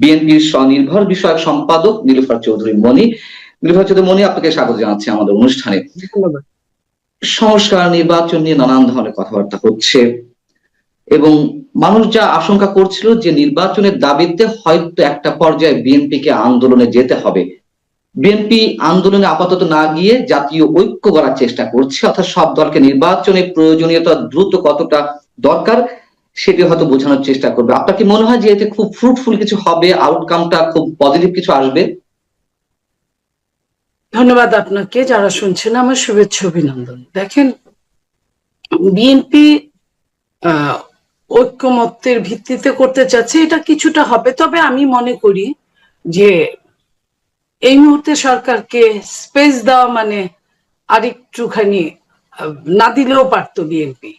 বিএনপির স্বনির্ভর বিষয়ক সম্পাদক নীলুফার চৌধুরী মনি নীলুফার চৌধুরী মনি আপনাকে স্বাগত জানাচ্ছি আমাদের অনুষ্ঠানে। সংস্কার নির্বাচন নিয়ে নানান ধরনের কথাবার্তা হচ্ছে এবং মানুষ যা আশঙ্কা করছিল যে নির্বাচনের দাবিতে হয়তো একটা পর্যায়ে বিএনপিকে আন্দোলনে যেতে হবে। বিএনপি আন্দোলনে আপাতত না গিয়ে জাতীয় ঐক্য করার চেষ্টা করছে অর্থাৎ সব দলকে নির্বাচনে প্রয়োজনীয়তা দ্রুত কতটা দরকার সেটি হয়তো বোঝানোর চেষ্টা করবে। আপনার কি মনে হয় যে এতে খুব ফ্রুটফুল কিছু হবে? আউটকামটা খুব পজিটিভ কিছু আসবে? ধন্যবাদ আপনাকে, যারা শুনছেন আমার শুভেচ্ছা, অভিনন্দন। দেখেন বিএনপি ঐক্যমত্যের ভিত্তিতে করতে চাচ্ছে, এটা কিছুটা হবে। তবে আমি মনে করি যে এই মুহূর্তে সরকারকে স্পেস দেওয়া মানে আরেকটুখানি না দিলেও পারতো বিএনপি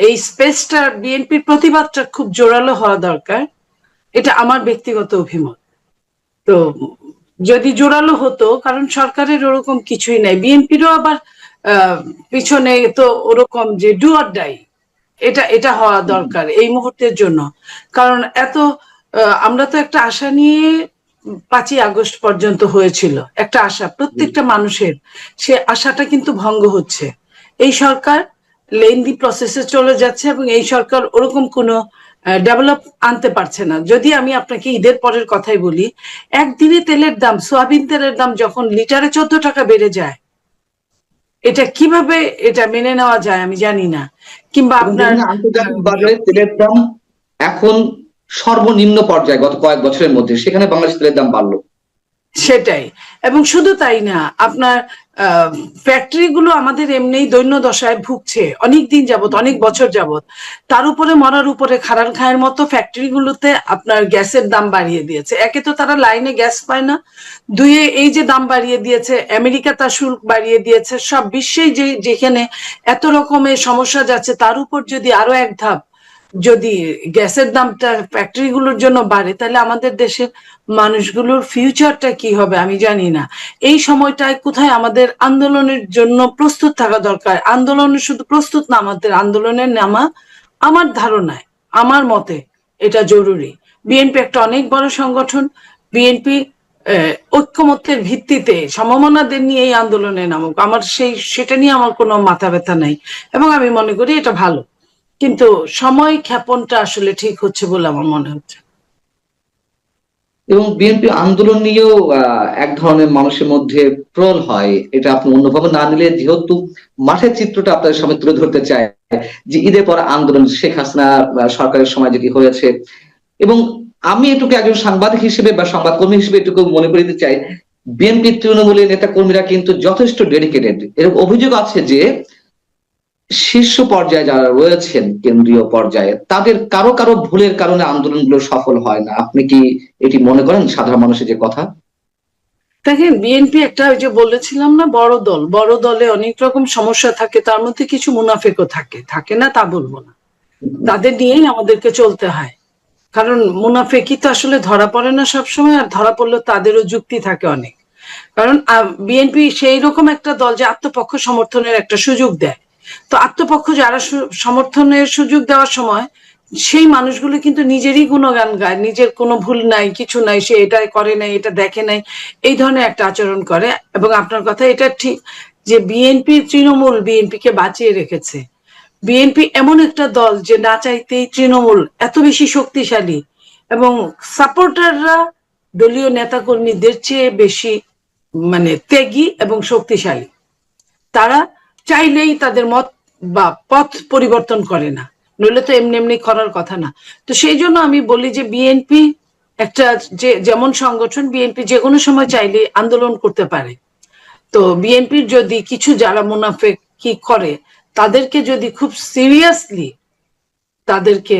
এই স্পেসটা বিএনপির প্রতিবাদটা খুব জোরালো হওয়া দরকার। এটা আমার ব্যক্তিগত অভিমত। তো যদি জোরালো হতো কারণ সরকারের ওরকম কিছুই নাই। বিএনপিরও আবার পিছনে তো ওরকম যে ডু অর ডাই এটা এটা হওয়া দরকার এই মুহূর্তের জন্য। কারণ এত আমরা তো একটা আশা নিয়ে পাঁচই আগস্ট পর্যন্ত হয়েছিল। একটা আশা। প্রত্যেকটা মানুষের সে আশাটা কিন্তু ভঙ্গ হচ্ছে। এই সরকার লেন্দি প্রসেসে চলে যাচ্ছে এবং এই সরকার ওরকম কোনো ডেভেলপ আনতে পারছে না। যদি আমি আপনাকে ঈদের পরের কথাই বলি একদিনে তেলের দাম সোয়াবিন তেলের দাম যখন লিটারে চোদ্দ টাকা বেড়ে যায় এটা কীভাবে এটা মেনে নেওয়া যায় আমি জানি না। কিংবা আপনার আন্তর্জাতিক বাজারে তেলের দাম এখন সর্বনিম্ন পর্যায়ে গত কয়েক বছরের মধ্যে সেখানে বাংলাদেশ তেলের দাম বাড়লো। সেটাই। এবং শুধু তাই না আপনার ফ্যাক্টরি গুলো আমাদের এমনিই দৈন্য দশায় ভুগছে অনেক দিন যাবত অনেক বছর যাবত তার উপরে মরার উপরে খারাল খায়ের মতো ফ্যাক্টরি গুলোতে আপনার গ্যাসের দাম বাড়িয়ে দিয়েছে। একে তো তারা লাইনে গ্যাস পায় না দুয়ে এই যে দাম বাড়িয়ে দিয়েছে, আমেরিকা তার শুল্ক বাড়িয়ে দিয়েছে, সব বিশ্বেই যে, যেখানে এত রকমের সমস্যা যাচ্ছে, তার উপর যদি আরও এক ধাপ যদি গ্যাসের দামটা ফ্যাক্টরি গুলোর জন্য বাড়ে, তাহলে আমাদের দেশের মানুষগুলোর ফিউচারটা কি হবে আমি জানি না। এই সময়টায় কোথায় আমাদের আন্দোলনের জন্য প্রস্তুত থাকা দরকার? আন্দোলনের শুধু প্রস্তুত না, আমাদের আন্দোলনের নামা আমার ধারণায়, আমার মতে এটা জরুরি। বিএনপি একটা অনেক বড় সংগঠন, বিএনপি ঐক্যমত্যের ভিত্তিতে সমমনাদের নিয়ে এই আন্দোলনে নামুক। আমার সেই, সেটা নিয়ে আমার কোনো মাথা ব্যথা নাই। এবং আমি মনে করি এটা ভালো। কিন্তু সময় ক্ষেপণটা আসলে ঠিক হচ্ছে বলে আমার মনে হচ্ছে। এবং বিএনপি আন্দোলন নিয়েও এক ধরনের মানুষের মধ্যে প্রল হয়। এটা আপনি অন্যভাবে না নিলে, যেহেতু মাঠের চিত্রটা আপনাদের সামনে তুলে ধরতে চায় যে ঈদের পর আন্দোলন, শেখ হাসিনা সরকারের সময় যেটি হয়েছে। এবং আমি এটুকু একজন সাংবাদিক হিসেবে বা সংবাদকর্মী হিসেবে এটুকু মনে করে দিতে চাই, বিএনপি তৃণমূলের নেতা কর্মীরা কিন্তু যথেষ্ট ডেডিকেটেড এরকম অভিযোগ আছে যে শীর্ষ পর্যায়ে যারা রয়েছেন কেন্দ্রীয় পর্যায়ে, তাদের কারও কারও ভুলের কারণে আন্দোলনগুলো সফল হয় না। আপনি কি এটি মনে করেন সাধারণ মানুষের যে কথা? দেখেন, বিএনপি একটা ওই যে বলেছিলাম না, বড় দল। বড় দলে অনেক রকম সমস্যা থাকে, তার মধ্যে কিছু মুনাফেকও থাকে। থাকে না, তা বলব না। তাদের নিয়েই আমাদেরকে চলতে হয়। কারণ মুনাফেকি তো আসলে ধরা পড়ে না সবসময়, আর ধরা পড়লে তাদেরও যুক্তি থাকে অনেক। কারণ বিএনপি সেই রকম একটা দল যে আত্মপক্ষ সমর্থনের একটা সুযোগ দেয়। তো আত্মপক্ষ যারা সমর্থনের সুযোগ দেওয়ার সময়, সেই মানুষগুলো কিন্তু নিজেরই গুণগান গায়। নিজের কোনো ভুল নাই, কিছু নাই, সে এটা করে নাই, এটা দেখে নাই, এই ধরনের একটা আচরণ করে। এবং আপনার কথা, এটা ঠিক যে বিএনপি তৃণমূল বিএনপি কে বাঁচিয়ে রেখেছে। বিএনপি এমন একটা দল যে না চাইতেই তৃণমূল এত বেশি শক্তিশালী এবং সাপোর্টাররা দলীয় নেতাকর্মীদের চেয়ে বেশি মানে ত্যাগী এবং শক্তিশালী। তারা চাইলেই তাদের মত বা পথ পরিবর্তন করে না। নইলে তো এমনি এমনি করার কথা না। তো সেই জন্য আমি বলি যে বিএনপি একটা যে, যেমন সংগঠন, বিএনপি যে কোনো সময় চাইলে আন্দোলন করতে পারে। তো বিএনপির যদি কিছু যারা মুনাফেক কি করে, তাদেরকে যদি খুব সিরিয়াসলি তাদেরকে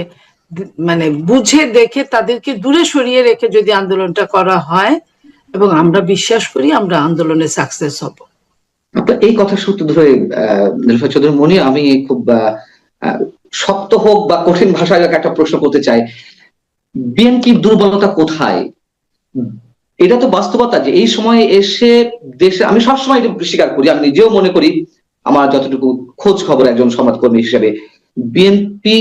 মানে বুঝে দেখে তাদেরকে দূরে সরিয়ে রেখে যদি আন্দোলনটা করা হয়, এবং আমরা বিশ্বাস করি আমরা আন্দোলনে সাকসেস হব। আপনার এই কথা সূত্র ধরে আহ, চৌধুরী মনি আমি খুব শক্ত হোক বা কঠিন ভাষায় একটা প্রশ্ন করতে চাই। বিএনপির দুর্বলতা কোথায়? এটা তো বাস্তবতা যে এই সময়ে এসে দেশে আমি সবসময় এটা স্বীকার করি আমি নিজেও মনে করি আমার যতটুকু খোঁজ খবর একজন সংবাদকর্মী হিসেবে বিএনপি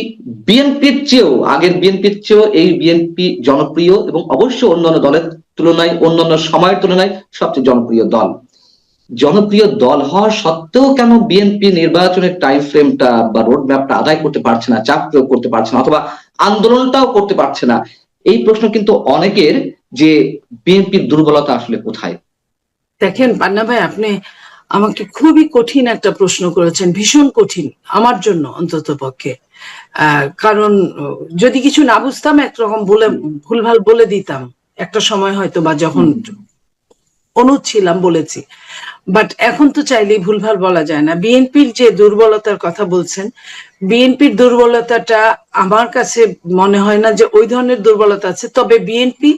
বিএনপির চেয়েও আগের বিএনপির চেয়েও এই বিএনপি জনপ্রিয় এবং অবশ্য অন্যান্য দলের তুলনায় অন্যান্য সময়ের তুলনায় সবচেয়ে জনপ্রিয় দল। জনপ্রিয় দল হওয়া সত্ত্বেও কেন বিএনপি নির্বাচনের টাইম ফ্রেমটা বা রোড ম্যাপটা আদায় করতে পারছে না চাপ প্রয়োগ করতে পারছে না অথবা আন্দোলনটাও করতে পারছে না? এই প্রশ্ন কিন্তু অনেকের যে বিএনপির দুর্বলতা আসলে কোথায়? দেখেন পান্না ভাই আপনি আমাকে খুবই কঠিন একটা প্রশ্ন করেছেন ভীষণ কঠিন আমার জন্য অন্তত পক্ষে। আহ, কারণ যদি কিছু না বুঝতাম একরকম বলে ভুলভাল বলে দিতাম। একটা সময় হয়তো বা যখন অনুজ ছিলাম বলেছি। বাট এখন তো চাইলেই ভুলভাল বলা যায় না। বিএনপির যে দুর্বলতার কথা বলছেন, বিএনপির দুর্বলতাটা আমার কাছে মনে হয় না যে ওই ধরনের দুর্বলতা আছে। তবে বিএনপি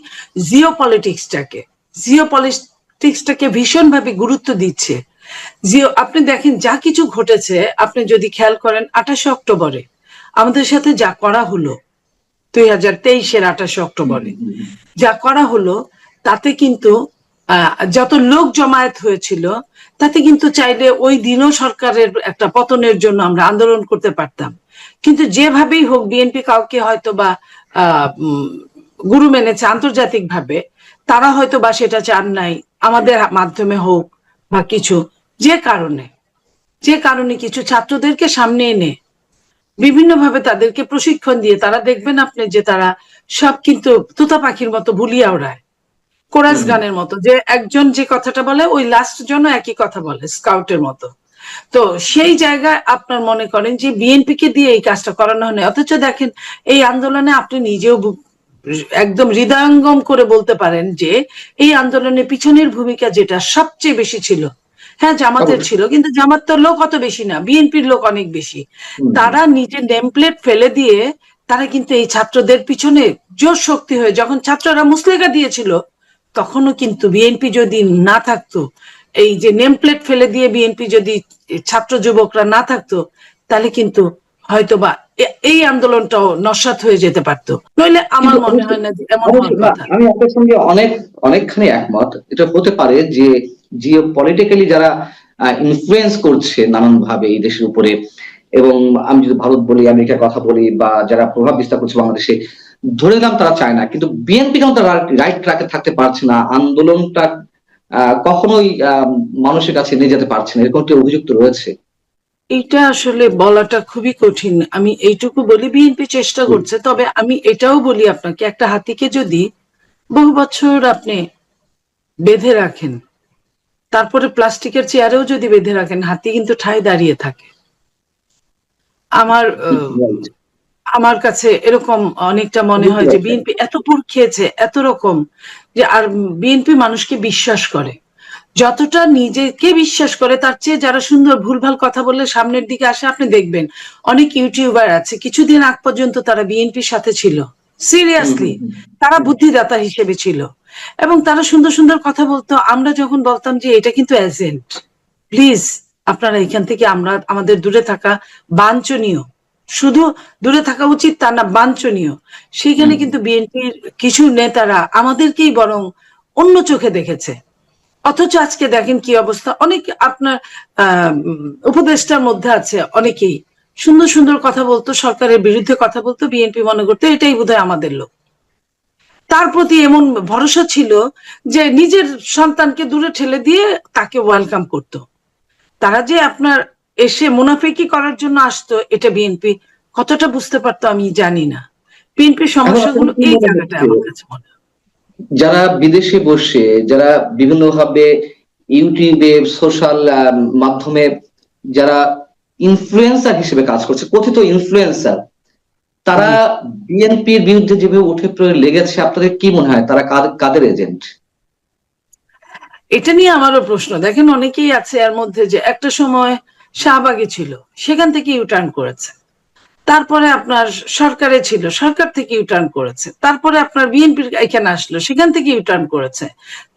জিও পলিটিক্সটাকে জিও পলিটিক্সটাকে ভীষণভাবে গুরুত্ব দিচ্ছে। জিও, আপনি দেখেন, যা কিছু ঘটেছে, আপনি যদি খেয়াল করেন, আঠাশে অক্টোবরে আমাদের সাথে যা করা হলো, দুই হাজার তেইশের আঠাশে অক্টোবরে, যা করা হলো, তাতে কিন্তু যত লোক জমায়েত হয়েছিল, তাতে কিন্তু চাইলে ওই দিনও সরকারের একটা পতনের জন্য আমরা আন্দোলন করতে পারতাম। কিন্তু যেভাবেই হোক, বিএনপি কাউকে হয়তো বা গুরু মেনেছে আন্তর্জাতিক ভাবে তারা হয়তো বা সেটা চান নাই, আমাদের মাধ্যমে হোক বা কিছু, যে কারণে যে কারণে কিছু ছাত্রদেরকে সামনে এনে বিভিন্নভাবে তাদেরকে প্রশিক্ষণ দিয়ে, তারা দেখবেন আপনি যে তারা সব কিন্তু তোতা পাখির মতো ভুলিয়া ওড়ায়। কোরাস গানের মতো যে একজন যে কথাটা বলে ওই লাস্ট জন একই কথা বলে স্কাউটের মতো। তো সেই জায়গায় আপনার মনে করেন যে বিএনপি কে দিয়ে এই কাজটা করানো হয় অথচ দেখেন এই আন্দোলনে আপনি নিজেও একদম হৃদয়ঙ্গম করে বলতে পারেন যে এই আন্দোলনের পিছনের ভূমিকা যেটা সবচেয়ে বেশি ছিল। হ্যাঁ জামাতের ছিল কিন্তু জামাত তো লোক অত বেশি না বিএনপির লোক অনেক বেশি। তারা নিজের নেমপ্লেট ফেলে দিয়ে তারা কিন্তু এই ছাত্রদের পিছনে জোর শক্তি হয়ে যখন ছাত্ররা মুসলেখা দিয়েছিল তখনও কিন্তু বিএনপি যদি না থাকতো এই যে নেমপ্লেট ফেলে দিয়ে বিএনপি যদি ছাত্র যুবকরা না থাকতো তাহলে কিন্তু হয়তো বা এই আন্দোলনটাও নস্বাত হয়ে যেতে পারতো। নইলে আমার মনে হয় না এমন কথা। আমি আপনার সঙ্গে অনেক অনেকখানি একমত। এটা হতে পারে যে জিও পলিটিক্যালি যারা ইনফ্লুয়েন্স করছে নানান ভাবে এই দেশের উপরে এবং আমি যদি ভারত বলি আমেরিকার কথা বলি বা যারা প্রভাব বিস্তার করছে বাংলাদেশে ধরে নিলাম তারা চায় না কিন্তু বিএনপি কেন তারা রাইট ট্র্যাকে থাকতে পারছে না? আন্দোলনটা কখনোই মানুষের কাছে নিয়ে যেতে পারছে না। এরকম একটি অভিযুক্ত রয়েছে? এটা আসলে বলাটা খুবই কঠিন। আমি এইটুকু বলি বিএনপি চেষ্টা করছে তবে আমি এটাও বলি আপনাকে একটা হাতিকে যদি বহু বছর আপনি বেঁধে রাখেন তারপরে প্লাস্টিকের চেয়ারেও যদি বেঁধে রাখেন হাতি কিন্তু ঠায় দাঁড়িয়ে থাকে। আমার আমার কাছে এরকম অনেকটা মনে হয় যে বিএনপি এত পুর খেয়েছে এত রকম যে আর বিএনপি মানুষকে বিশ্বাস করে। যতটা নিজেকে বিশ্বাস করে তার চেয়ে যারা সুন্দর ভুলভাল কথা বললে সামনের দিকে আসে আপনি দেখবেন। অনেক ইউটিউবার আছে কিছুদিন আগ পর্যন্ত তারা বিএনপির সাথে ছিল। সিরিয়াসলি তারা বুদ্ধিদাতা হিসেবে ছিল। এবং তারা সুন্দর সুন্দর কথা বলতো। আমরা যখন বলতাম যে এটা কিন্তু এজেন্ট প্লিজ আপনারা এখান থেকে আমরা আমাদের দূরে থাকা বাঞ্ছনীয়। শুধু দূরে থাকা উচিত তা না বাঞ্ছনীয়। সেখানে কিন্তু বিএনপির কিছু নেতারা আমাদেরকেই বরং অন্য চোখে দেখেছে। অথচ আজকে দেখেন কি অবস্থা। অনেক আপনার উপদেষ্টার মধ্যে আছে অনেকেই। সুন্দর সুন্দর কথা বলতো সরকারের বিরুদ্ধে কথা বলতো বিএনপি মনে করতো এটাই বোধহয় আমাদের লোক। তার প্রতি এমন ভরসা ছিল যে নিজের সন্তানকে দূরে ঠেলে দিয়ে তাকে ওয়েলকাম করত। তারা যে আপনার এসে মুনাফেকি করার জন্য আসতো এটা বিএনপি কতটা বুঝতে পারতো আমি জানি না। বিএনপির সমস্যাগুলো এই জায়গাটা আমার কাছে মনে যারা বিদেশে বসে যারা বিভিন্ন ভাবে ইউটিউবে সোশ্যাল মাধ্যমে যারা ইনফ্লুয়েন্সার হিসেবে কাজ করছে কথিত ইনফ্লুয়েন্সার তারা বিএনপির বিরুদ্ধে যেভাবে উঠে পড়ে লেগেছে আপনাদের কি মনে হয়? তারা কাদের- কাদের এজেন্ট এটা নিয়ে আমারও প্রশ্ন। দেখেন অনেকেই আছে এর মধ্যে যে একটা সময় শাহবাগে ছিল, সেখান থেকে ইউটার্ন করেছে। তারপরে আপনার সরকারে ছিল, সরকার থেকে ইউটার্ন করেছে। তারপরে আপনার বিএনপির এখানে আসলো, সেখান থেকে ইউটার্ন করেছে।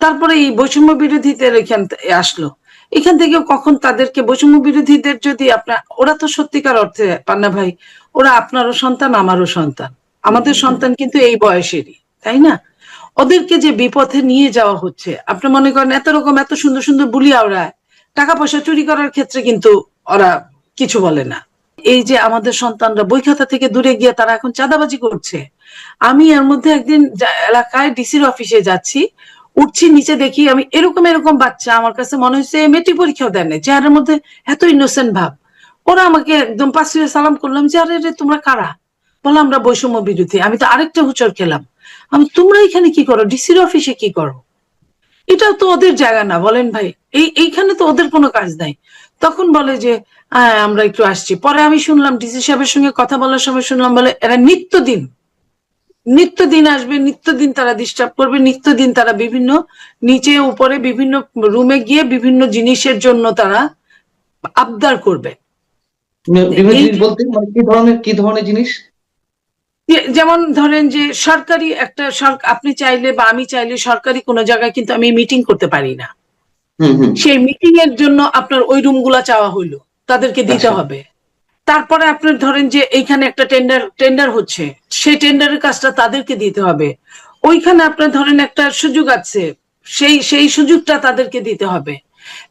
তারপরে এই বৈষম্য বিরোধীদের এখান আসলো। এখান থেকেও কখন তাদেরকে বৈষম্য বিরোধীদের যদি আপনার, ওরা তো সত্যিকার অর্থে, পান্না ভাই, ওরা আপনারও সন্তান, আমারও সন্তান। আমাদের সন্তান কিন্তু এই বয়সেরই, তাই না? ওদেরকে যে বিপথে নিয়ে যাওয়া হচ্ছে, আপনি মনে করেন এত রকম, এত সুন্দর সুন্দর বুলিয়া ওরা টাকা পয়সা চুরি করার ক্ষেত্রে কিন্তু ওরা কিছু বলে না। এই যে আমাদের সন্তানরা বই খাতা থেকে দূরে গিয়ে তারা এখন চাঁদাবাজি করছে। আমি এর মধ্যে একদিন এলাকায় ডিসির অফিসে যাচ্ছি, উঠছি নিচে দেখি আমি এরকম এরকম বাচ্চা, আমার কাছে মনে হচ্ছে মেট্রিক পরীক্ষাও দেয় না চেহারার মধ্যে এত ইনোসেন্ট ভাব। ওরা আমাকে একদম পাশে সালাম করলাম যে আরে রে, তোমরা কারা? বলে আমরা বৈষম্য বিরোধী। আমি তো আরেকটা হুচর খেলাম। আমি, তোমরা এখানে কি করো? ডিসির অফিসে কি করো? এটাও তো ওদের জায়গা না বলেন ভাই। এই এইখানে তো ওদের কোনো কাজ নাই। তখন বলে যে আমরা একটু আসছি। পরে আমি শুনলাম ডিসি সাহেবের সঙ্গে কথা বলার সময় শুনলাম বলে এরা নিত্যদিন। নিত্যদিন আসবে নিত্যদিন তারা ডিস্টার্ব করবে নিত্যদিন তারা বিভিন্ন নিচে উপরে বিভিন্ন রুমে গিয়ে বিভিন্ন জিনিসের জন্য তারা আবদার করবে। বিভিন্ন জিনিস বলতে মানে কি ধরনের কি ধরনের জিনিস? যেমন ধরেন যে সরকারি একটা আপনি চাইলে বা আমি চাইলে সরকারি কোনো জায়গায় কিন্তু আমি মিটিং করতে পারি না। সেই মিটিং এর জন্য আপনার ওই রুমগুলা চাওয়া হইল তাদেরকে দিতে আচ্ছা। হবে। তারপরে আপনার ধরেন যে এইখানে একটা টেন্ডার টেন্ডার হচ্ছে সেই টেন্ডারের কাজটা তাদেরকে দিতে হবে। ওইখানে আপনার ধরেন একটা সুযোগ আছে সেই সেই সুযোগটা তাদেরকে দিতে হবে।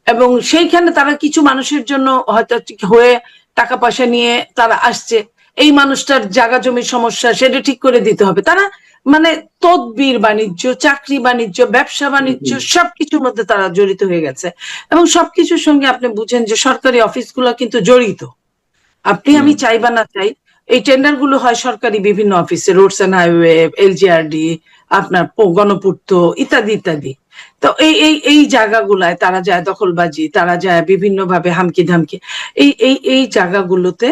এবং সেইখানে তারা কিছু মানুষের জন্য হয়তো হয়ে টাকা পয়সা নিয়ে তারা আসছে এই মানুষটার জায়গা জমির সমস্যা সেটা ঠিক করে দিতে হবে। তারা মানে তদবির বাণিজ্য চাকরি বাণিজ্য ব্যবসা বাণিজ্য সবকিছুর মধ্যে তারা জড়িত হয়ে গেছে। এবং সবকিছুর সঙ্গে আপনি বুঝেন যে সরকারি অফিসগুলো কিন্তু জড়িত। আপনি আমি চাই বা না চাই এই টেন্ডারগুলো হয় সরকারি বিভিন্ন অফিসে রোডস এন্ড হাইওয়ে এলজিআরডি আপনার গণপূর্ত ইত্যাদি ইত্যাদি। তো এই এই এই জায়গাগুলায় তারা যায় দখলবাজি তারা যায় বিভিন্ন ভাবে হামকি ধামকি এই এই এই জায়গাগুলোতে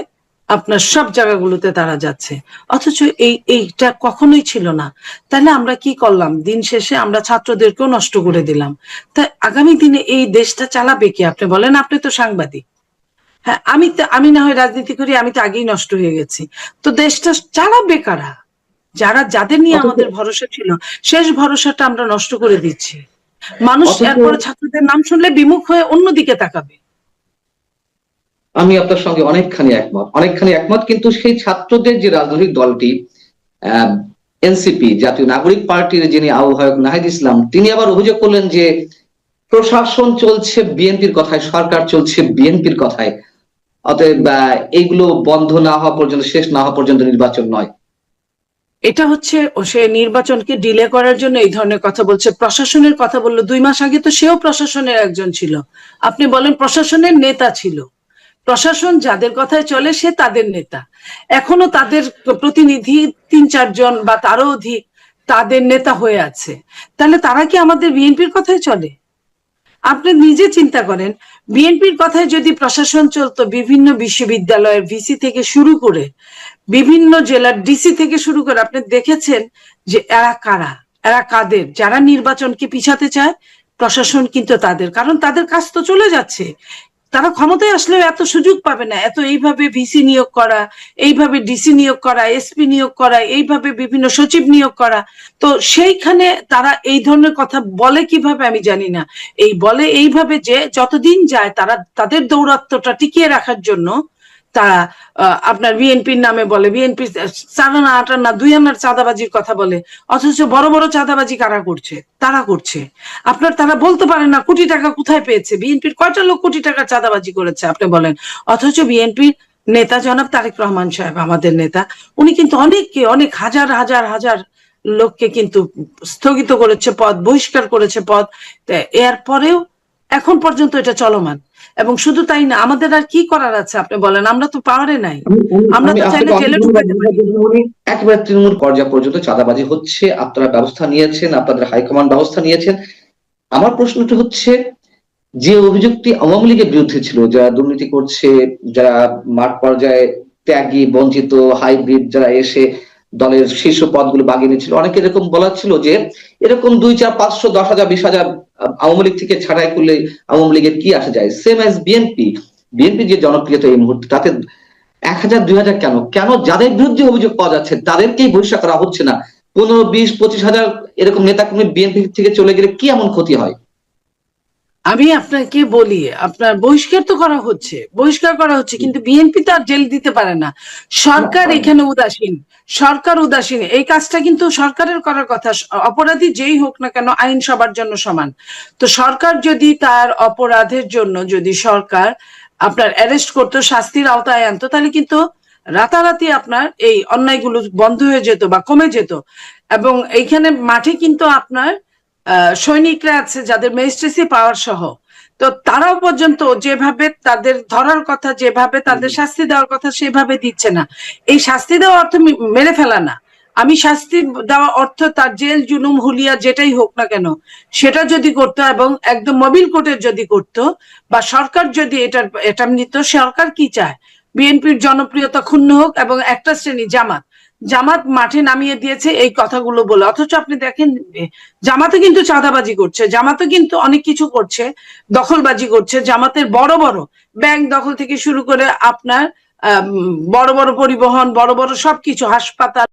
আপনার সব জায়গাগুলোতে তারা যাচ্ছে। অথচ এই এইটা কখনোই ছিল না। তাহলে আমরা কি করলাম? দিন শেষে আমরা ছাত্রদেরকেও নষ্ট করে দিলাম। তাই আগামী দিনে এই দেশটা চালাবে কি? আপনি বলেন আপনি তো সাংবাদিক। হ্যাঁ আমি তো আমি না হয় রাজনীতি করি আমি তো আগেই নষ্ট হয়ে গেছি। তো দেশটা চালাবে কারা? যারা যাদের নিয়ে আমাদের ভরসা ছিল শেষ ভরসাটা আমরা নষ্ট করে দিচ্ছি। মানুষ এরপরে ছাত্রদের নাম শুনলে বিমুখ হয়ে অন্যদিকে তাকাবে। আমি আপনার সঙ্গে অনেকখানি একমত। অনেকখানি একমত, কিন্তু সেই ছাত্রদের যে রাজনৈতিক দলটি এনসিপি, জাতীয় নাগরিক পার্টির যিনি আহ্বায়ক নাহিদ ইসলাম, তিনি আবার অভিযোগ করলেন যে প্রশাসন চলছে বিএনপির কথায়, সরকার চলছে বিএনপির কথায়। অতএব এইগুলো বন্ধ না হওয়া পর্যন্ত, শেষ না হওয়া পর্যন্ত নির্বাচন নয়। এটা হচ্ছে সে নির্বাচনকে ডিলে করার জন্য এই ধরনের কথা বলছে। প্রশাসনের কথা বলল দুই মাস আগে, তো সেও প্রশাসনের একজন ছিল। আপনি বলেন প্রশাসনের নেতা ছিল। প্রশাসন যাদের কথায় চলে সে তাদের নেতা। এখনও তাদের প্রতিনিধি তিন চারজন বা তারও অধিক তাদের নেতা হয়ে আছে। তাহলে তারা কি আমাদের বিএনপির কথায় চলে? আপনি নিজে চিন্তা করেন, বিএনপির কথায় যদি প্রশাসন চলতো, বিভিন্ন বিশ্ববিদ্যালয়ের ভিসি থেকে শুরু করে, বিভিন্ন জেলার ডিসি থেকে শুরু করে, আপনি দেখেছেন যে এরা কারা? এরা কাদের? যারা নির্বাচনকে পিছাতে চায়, প্রশাসন কিন্তু তাদের। কারণ তাদের কাজ তো চলে যাচ্ছে। তারা ক্ষমতায় আসলে এত সুযোগ পাবে না। এত এইভাবে ভিসি নিয়োগ করা, এইভাবে ডিসি নিয়োগ করা, এসপি নিয়োগ করা, এইভাবে বিভিন্ন সচিব নিয়োগ করা। তো সেইখানে তারা এই ধরনের কথা বলে কীভাবে আমি জানি না। এই বলে এইভাবে যে যতদিন যায় তারা, তাদের দৌরাত্মটা টিকিয়ে রাখার জন্য তারা আপনার বিএনপির নামে বলে, বিএনপি আট আনা দুই আনার চাঁদাবাজির কথা বলে, অথচ বড় বড় চাঁদাবাজি কারা করছে? তারা করছে। আপনার তারা বলতে পারে না, কোটি টাকা কোথায় পেয়েছে? বিএনপির কয়টা লোক কোটি টাকা চাঁদাবাজি করেছে, আপনি বলেন? অথচ বিএনপির নেতা জনাব তারেক রহমান সাহেব, আমাদের নেতা, উনি কিন্তু অনেককে, অনেক হাজার হাজার হাজার লোককে কিন্তু স্থগিত করেছে পদ, বহিষ্কার করেছে পদ। তা, এর পরেও এখন পর্যন্ত এটা চলমান। এবং শুধু তাই না আমাদের আর কি করার আছে আপনি বলেন? আমরা তো পাওয়ারে নাই। আমি- আমি- আমরা তো চাইলে আপনাকে জেলে। একেবারে তৃণমূল পর্যায় পর্যন্ত চাঁদাবাজি হচ্ছে আপনারা ব্যবস্থা নিয়েছেন আপনাদের হাইকমান্ড ব্যবস্থা নিয়েছেন। আমার প্রশ্নটা হচ্ছে যে অভিযোগটি আওয়ামী লীগের বিরুদ্ধে ছিল যারা দুর্নীতি করছে যারা মাঠ পর্যায়ে ত্যাগী বঞ্চিত হাইব্রিড যারা এসে দলের শীর্ষ পদগুলো বাগিয়ে নিয়েছিল অনেকে এরকম বলা ছিল যে এরকম দুই চার পাঁচশো দশ হাজার বিশ হাজার আওয়ামী লীগ থেকে ছাড়াই করলে আওয়ামী লীগের কি আসা যায়? সেম অ্যাজ বিএনপি বিএনপি যে জনপ্রিয়তা এই মুহূর্তে, তাতে এক হাজার, দুই হাজার কেন? কেন যাদের বিরুদ্ধে অভিযোগ পাওয়া যাচ্ছে, তাদেরকেই বহিষ্কার করা হচ্ছে না। পনেরো, বিশ, পঁচিশ হাজার এরকম নেতা কর্মী বিএনপি থেকে চলে গেলে কি এমন ক্ষতি হয়? আমি আপনাকে বলি আপনার বহিষ্কার তো করা হচ্ছে বহিষ্কার করা হচ্ছে কিন্তু বিএনপি তো আর জেল দিতে পারে না। সরকার এখানে উদাসীন সরকার উদাসীন এই কাজটা কিন্তু সরকারের করার কথা অপরাধী যেই হোক না কেন আইন সবার জন্য সমান। তো সরকার যদি তার অপরাধের জন্য যদি সরকার আপনার অ্যারেস্ট করতো শাস্তির আওতায় আনতো তাহলে কিন্তু রাতারাতি আপনার এই অন্যায়গুলো বন্ধ হয়ে যেত বা কমে যেত। এবং এইখানে মাঠে কিন্তু আপনার সৈনিকরা আছে যাদের ম্যাজিস্ট্রেসি পাওয়ার সহ। তো তারাও পর্যন্ত যেভাবে তাদের ধরার কথা যেভাবে তাদের শাস্তি দেওয়ার কথা সেভাবে দিচ্ছে না। এই শাস্তি দেওয়া অর্থ মেরে ফেলা না। আমি শাস্তি দেওয়া অর্থ তার জেল জুলুম হুলিয়া যেটাই হোক না কেন সেটা যদি করতো এবং একদম মোবিল কোর্টের যদি করতো বা সরকার যদি এটার এটা নিত সরকার কি চায়? বিএনপির জনপ্রিয়তা ক্ষুণ্ণ হোক এবং একটা শ্রেণি জামাত জামাত মাঠে নামিয়ে দিয়েছে এই কথাগুলো বলে। অথচ আপনি দেখেন জামাতে কিন্তু চাঁদাবাজি করছে, জামাতে কিন্তু অনেক কিছু করছে, দখলবাজি করছে, জামাতের বড় বড় ব্যাংক দখল থেকে শুরু করে আপনার বড় বড় পরিবহন, বড় বড় সবকিছু, হাসপাতাল।